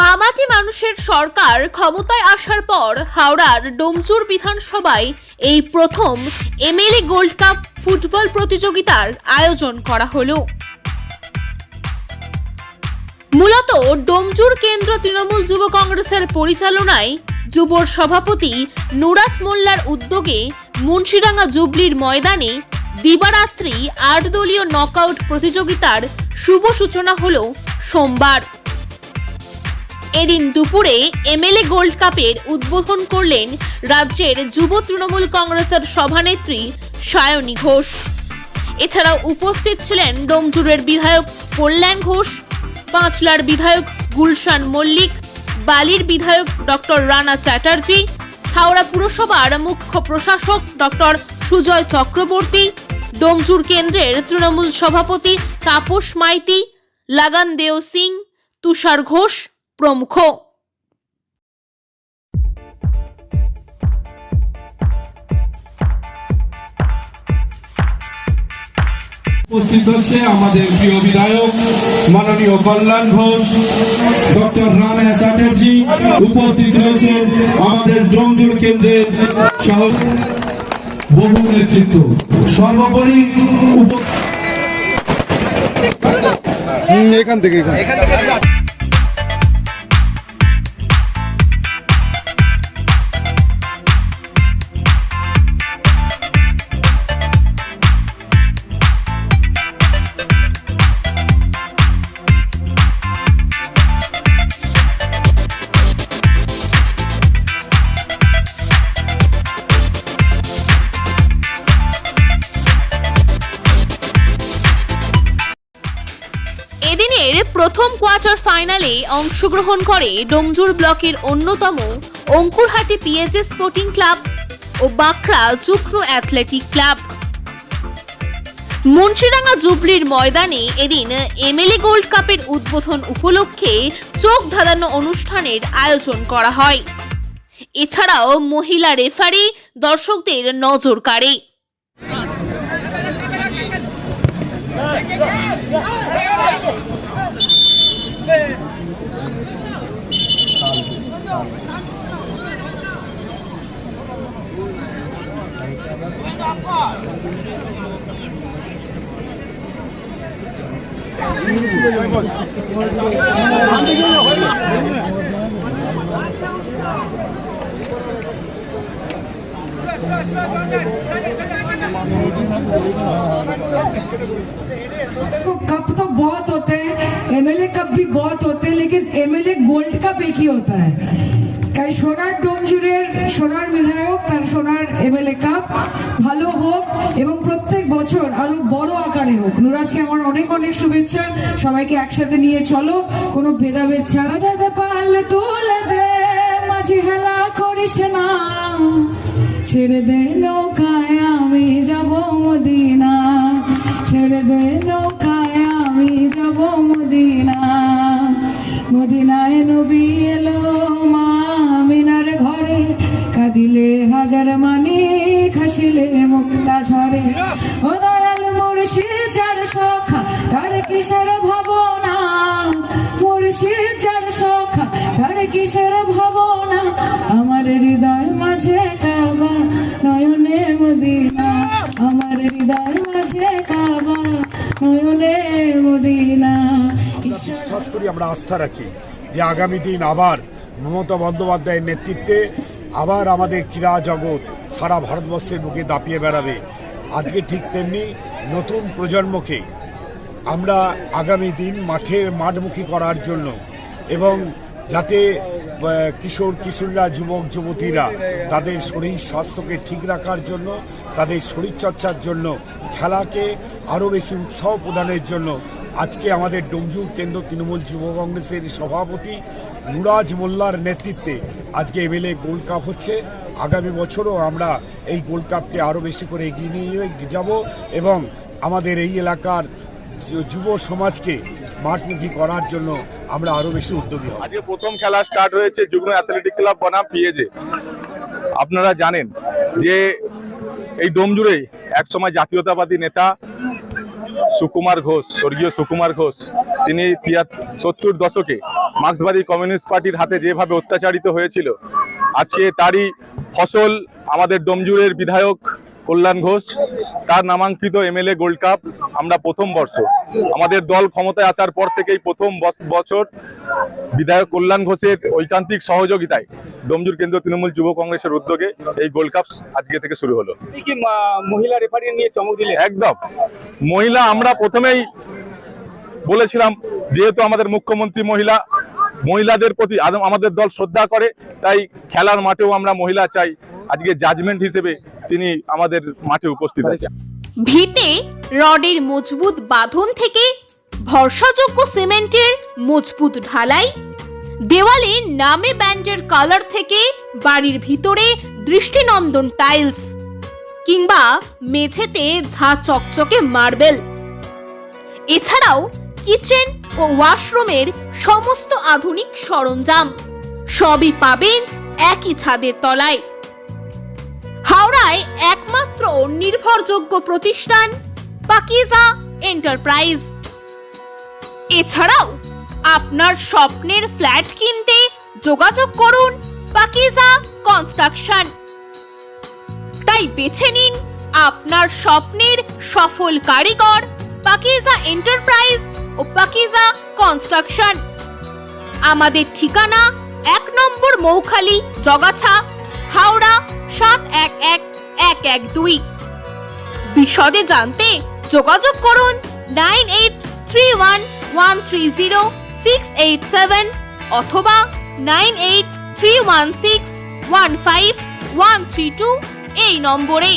মামাটি মানুষের সরকার ক্ষমতায় আসার পর হাওড়ার ডোমচুর বিধানসভায় এই প্রথম এমএলএ গোল্ড কাপ ফুটবল প্রতিযোগিতার আয়োজন করা হলো। মূলত ডোমচুর কেন্দ্র তৃণমূল যুব কংগ্রেসের পরিচালনায় যুবর সভাপতি নুরাজ মোল্লার উদ্যোগে মুন্সিডাঙ্গা জুবলির ময়দানে দিবারাত্রি আট দলীয় নকআউট প্রতিযোগিতার শুভ সূচনা হল সোমবার। এদিন দুপুরে এমএলএ গোল্ড কাপের উদ্বোধন করলেন রাজ্যের যুব তৃণমূল কংগ্রেসের সভানেত্রী সায়নী ঘোষ। এছাড়াও উপস্থিত ছিলেন ডোমজুরের বিধায়ক কল্যাণ ঘোষ, পাঁচলার বিধায়ক গুলশান মল্লিক, বালির বিধায়ক ডক্টর রানা চ্যাটার্জি, হাওড়া পুরসভার মুখ্য প্রশাসক ডক্টর সুজয় চক্রবর্তী ডোমজুর কেন্দ্রের তৃণমূল সভাপতি তাপস মাইতি লাগান দেও সিং, তুষার ঘোষ প্রমুখ। উপস্থিত হচ্ছে আমাদের প্রিয় বিধায়ক মাননীয় কল্যাণ ঘোষ ডক্টর রানা চ্যাটার্জি। উপস্থিত রয়েছেন আমাদের ডোমজুর কেন্দ্রের সহ বহু নেতৃত্ব। সর্বোপরি এখান থেকে। এদিনের প্রথম কোয়ার্টার ফাইনালে অংশগ্রহণ করে ডোমজুর ব্লকের অন্যতম অঙ্কুরহাটি পিএসএ স্পোর্টিং ক্লাব ও বাঁকড়া যুগ্ম অ্যাথলেটিক ক্লাব। মুন্সিডাঙ্গা জুবলির ময়দানে এদিন এমএলএ গোল্ড কাপের উদ্বোধন উপলক্ষে চোখ ধাঁধানো অনুষ্ঠানের আয়োজন করা হয়। এছাড়াও মহিলা রেফারি দর্শকদের নজর কাড়ে। Hadi, hadi, hadi. कप तो बहुत होते हैं एमएलए कप भी बहुत होते हैं लेकिन एमएलए गोल्ड कप एक ही होता है তাই সোনার ডোমজুরের সোনার বিধায়ক তার সোনার এমএলএ কাপ ভালো হোক এবং প্রত্যেক বছর আরো বড় আকারে হোক নুরাজকে আমার অনেক অনেক শুভেচ্ছা সবাইকে একসাথে নিয়ে চলো কোনো ভেদাভেদ ছাড়া দাদা পারলে তুলে দে মাঝি হেলা করিস না ছেড়ে দে নৌকায়, আমি যাব মদিনা। ছেড়ে দে নৌকায়, আমি যাব মদিনা। মদিনায় নবী এলো মা মিনার ঘরে। কাঁদিলে হাজার মানি, খাসিলে মুক্তা ঝরে। ও দয়াল মুর্শিদ, যার সখা, তার কিসের ভাবনা? মুর্শিদ, যার সখা, তার কিসের ভাবনা আমার হৃদয় মাঝে কাবা মদিনা। বিশ্বাস করি, আমরা আস্থা রাখি যে আগামী দিন আবার মমতা বন্দ্যোপাধ্যায়ের নেতৃত্বে আবার আমাদের ক্রীড়া জগৎ সারা ভারতবর্ষের বুকে দাপিয়ে বেড়াবে। আজকে ঠিক তেমনি নতুন প্রজন্মকে আমরা আগামী দিন মাঠের মাঠমুখী করার জন্য এবং যাতে কিশোর কিশোররা, যুবক, যুবতীরা, তাদের শরীর স্বাস্থ্যকে ঠিক রাখার জন্য, তাদের শরীরচর্চার জন্য, খেলাকে আরও বেশি উৎসাহ প্রদানের জন্য আজকে আমাদের ডোমজুর কেন্দ্র তৃণমূল যুব কংগ্রেসের সভাপতি মুরাজ মোল্লার নেতৃত্বে আজকে এমএলএ গোল্ড কাপ হচ্ছে। আগামী বছরও আমরা এই গোল্ড কাপকে আরও বেশি করে এগিয়ে নিয়ে যাব এবং আমাদের এই এলাকার যুব সমাজকে মাঠমুখী করার জন্য আমরা আরও বেশি উদ্যোগী হব। আজকে প্রথম খেলা স্টার্ট হয়েছে যুগ্ম অ্যাথলেটিক ক্লাব বনাম পিএজে আপনারা জানেন যে এই ডোমজুড়ে একসময় জাতীয়তাবাদী নেতা সুকুমার ঘোষ, স্বর্গীয় সুকুমার ঘোষ, তিনি সত্তর দশকে মার্ক্সবাদী কমিউনিস্ট পার্টির হাতে যেভাবে অত্যাচারিত হয়েছিল, আজকে তারই ফসল আমাদের ডোমজুরের বিধায়ক কল্যাণ ঘোষ তার নামাঙ্কিত এমএলএ গোল্ড কাপ আমরা প্রথম বর্ষ। আমাদের দল ক্ষমতায় আসার পর থেকেই প্রথম বছর বিধায়ক কল্যাণ ঘোষের ঐকান্তিক সহযোগিতায় ডোমজুর কেন্দ্র তৃণমূল যুব কংগ্রেসের উদ্যোগে এই গোল্ড কাপ আজকে থেকে শুরু হলো। মহিলা রেফারি নিয়ে চমক দিলে একদম। মহিলা আমরা প্রথমেই বলেছিলাম যেহেতু আমাদের মুখ্যমন্ত্রী মহিলা মহিলাদের প্রতি আমাদের দল শ্রদ্ধা করে তাই খেলার মাঠেও আমরা মহিলা চাই। আজকে জাজমেন্ট হিসেবে তিনি আমাদের মাঠে উপস্থিত আছে ভিতে রডের মজবুত বাঁধন থেকে ভরসাযোগ্য সিমেন্টের মজবুত ঢালাই, দেওয়ালে নামে ব্যান্ডের কালার থেকে বাড়ির ভিতরে দৃষ্টিনন্দন টাইলস, কিংবা মেঝেতে ঝা চকচকে মার্বেল। এছাড়াও কিচেন ও ওয়াশরুমের সমস্ত আধুনিক সরঞ্জাম সবই পাবেন একই ছাদের তলায়। হাওড়ায় একমাত্র নির্ভরযোগ্য প্রতিষ্ঠান, পাকিজা এন্টারপ্রাইজ। এছাড়াও আপনার স্বপ্নের ফ্ল্যাট কিনতে যোগাযোগ করুন পাকিজা কনস্ট্রাকশন। তাই বেছে নিন আপনার স্বপ্নের সফল কারিগর পাকিজা এন্টারপ্রাইজ ও পাকিজা কনস্ট্রাকশন। আমাদের ঠিকানা এক নম্বর মৌখালি জগাছা, হাওড়া সাত এক এক এক এক দুই। বিশদে জানতে যোগাযোগ করুন nine eight three one one three zero six eight seven অথবা nine eight three one six one five one three two এই নম্বরে।